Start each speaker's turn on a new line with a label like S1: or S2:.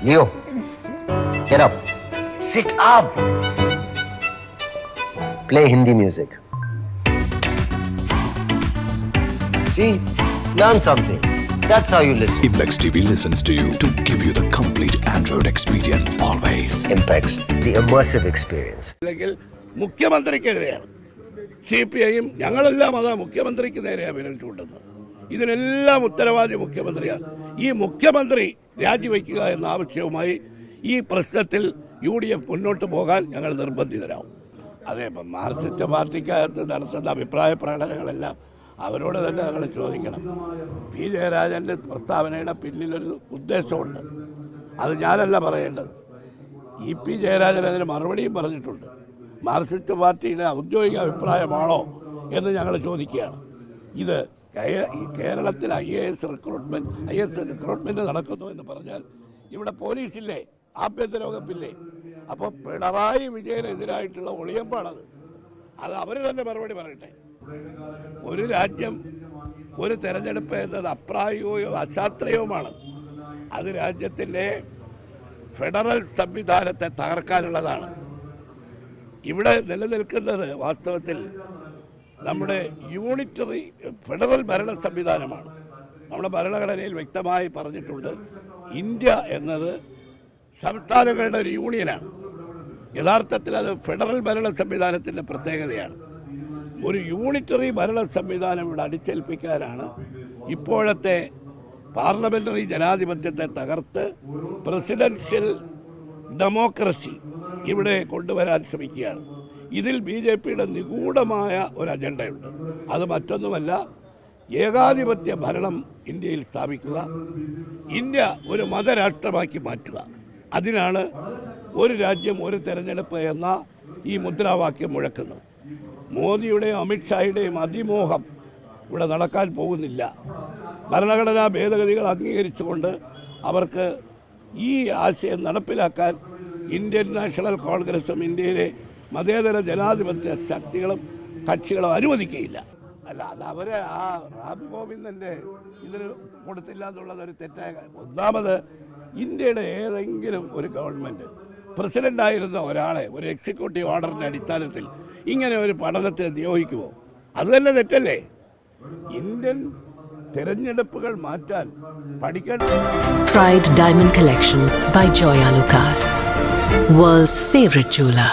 S1: Leo, get up. Sit up. Play Hindi music. See, learn something. That's how you listen.
S2: Impex TV listens to you to give you the complete Android experience always.
S1: Impex, the immersive experience.
S3: മുഖ്യമന്ത്രിക്കെതിരെയാണ് C P ഐയും ഞങ്ങളെല്ലാം അതാ മുഖ്യമന്ത്രിക്ക് നേരെയാണ് വിരൽ ചൂണ്ടുന്നത് ഇതിനെല്ലാം ഉത്തരവാദി മുഖ്യമന്ത്രിയാണ്. ഈ മുഖ്യമന്ത്രി രാജിവെക്കുക എന്ന ആവശ്യവുമായി ഈ പ്രശ്നത്തിൽ യു ഡി എഫ് മുന്നോട്ട് പോകാൻ ഞങ്ങൾ നിർബന്ധിതരാകും അതെ ഇപ്പം മാർക്സിസ്റ്റ് പാർട്ടിക്കകത്ത് നടത്തുന്ന അഭിപ്രായ പ്രകടനങ്ങളെല്ലാം അവരോട് തന്നെ ഞങ്ങൾ ചോദിക്കണം. പി. ജയരാജന്റെ പ്രസ്താവനയുടെ പിന്നിലൊരു ഉദ്ദേശമുണ്ട്. അത് ഞാനല്ല പറയേണ്ടത്. ഇ പി ജയരാജൻ അതിന് മറുപടിയും പറഞ്ഞിട്ടുണ്ട്. മാർക്സിസ്റ്റ് പാർട്ടിയുടെ ഔദ്യോഗിക അഭിപ്രായമാണോ എന്ന് ഞങ്ങൾ ചോദിക്കുകയാണ്. ഇത് കേരളത്തിൽ I A S recruitment I S recruitment നടക്കുന്നു എന്ന് പറഞ്ഞാൽ ഇവിടെ പോലീസില്ലേ? ആഭ്യന്തര വകുപ്പില്ലേ? അപ്പോൾ പിണറായി വിജയനെതിരായിട്ടുള്ള ഒളിയമ്പാണത്. അത് അവർ തന്നെ മറുപടി പറയട്ടെ. ഒരു രാജ്യം ഒരു തെരഞ്ഞെടുപ്പ് എന്നത് അപ്രായോഗികവും അശാസ്ത്രീയവുമാണ്. അത് രാജ്യത്തിന്റെ ഫെഡറൽ സംവിധാനത്തെ തകർക്കാനുള്ളതാണ്. ഇവിടെ നിലനിൽക്കുന്നത് വാസ്തവത്തിൽ നമ്മുടെ യൂണിറ്ററി ഫെഡറൽ ഭരണ സംവിധാനമാണ്. നമ്മുടെ ഭരണഘടനയിൽ വ്യക്തമായി പറഞ്ഞിട്ടുണ്ട് ഇന്ത്യ എന്നത് സംസ്ഥാനങ്ങളുടെ ഒരു യൂണിയനാണ് യഥാർത്ഥത്തിൽ അത് ഫെഡറൽ ഭരണ സംവിധാനത്തിന്റെ പ്രത്യേകതയാണ്. ഒരു യൂണിറ്ററി ഭരണ സംവിധാനം ഇവിടെ അടിച്ചേൽപ്പിക്കാനാണ് ഇപ്പോഴത്തെ പാർലമെന്ററി ജനാധിപത്യത്തെ തകർത്ത് പ്രസിഡൻഷ്യൽ ഡെമോക്രസി ഇവിടെ കൊണ്ടുവരാൻ ശ്രമിക്കുകയാണ്. ഇതിൽ ബി ജെ പിയുടെ നിഗൂഢമായ ഒരു അജണ്ടയുണ്ട്. അത് മറ്റൊന്നുമല്ല ഏകാധിപത്യ ഭരണം ഇന്ത്യയിൽ സ്ഥാപിക്കുക ഇന്ത്യ ഒരു മതരാഷ്ട്രമാക്കി മാറ്റുക. അതിനാണ് ഒരു രാജ്യം ഒരു തെരഞ്ഞെടുപ്പ് എന്ന ഈ മുദ്രാവാക്യം മുഴക്കുന്നത്. മോദിയുടെയും അമിത്ഷായുടെയും അതിമോഹം ഇവിടെ നടക്കാൻ പോകുന്നില്ല. ഭരണഘടനാ ഭേദഗതികൾ അംഗീകരിച്ചുകൊണ്ട് അവർക്ക് ഈ ആശയം നടപ്പിലാക്കാൻ ഇന്ത്യൻ നാഷണൽ കോൺഗ്രസും ഇന്ത്യയിലെ മതേതര ജനാധിപത്യ ശക്തികളും കക്ഷികളും അനുവദിക്കുകയില്ല. അല്ല അത് അവരെ ആ റാം ഗോവിന്ദന്റെ ഇതിന് കൊടുത്തില്ല എന്നുള്ളത് ഒരു തെറ്റായ ഒന്നാമത് ഇന്ത്യയുടെ ഏതെങ്കിലും ഒരു ഗവൺമെന്റ് പ്രസിഡന്റ് ആയിരുന്ന ഒരാളെ ഒരു എക്സിക്യൂട്ടീവ് ഓർഡറിന്റെ അടിസ്ഥാനത്തിൽ ഇങ്ങനെ ഒരു പഠനത്തിന് നിയോഗിക്കുമോ അത് തന്നെ തെറ്റല്ലേ? ഇന്ത്യൻ തിരഞ്ഞെടുപ്പുകൾ മാറ്റാൻ പഠിക്കേണ്ട
S4: fried diamond collections by Joya world's World's jeweller.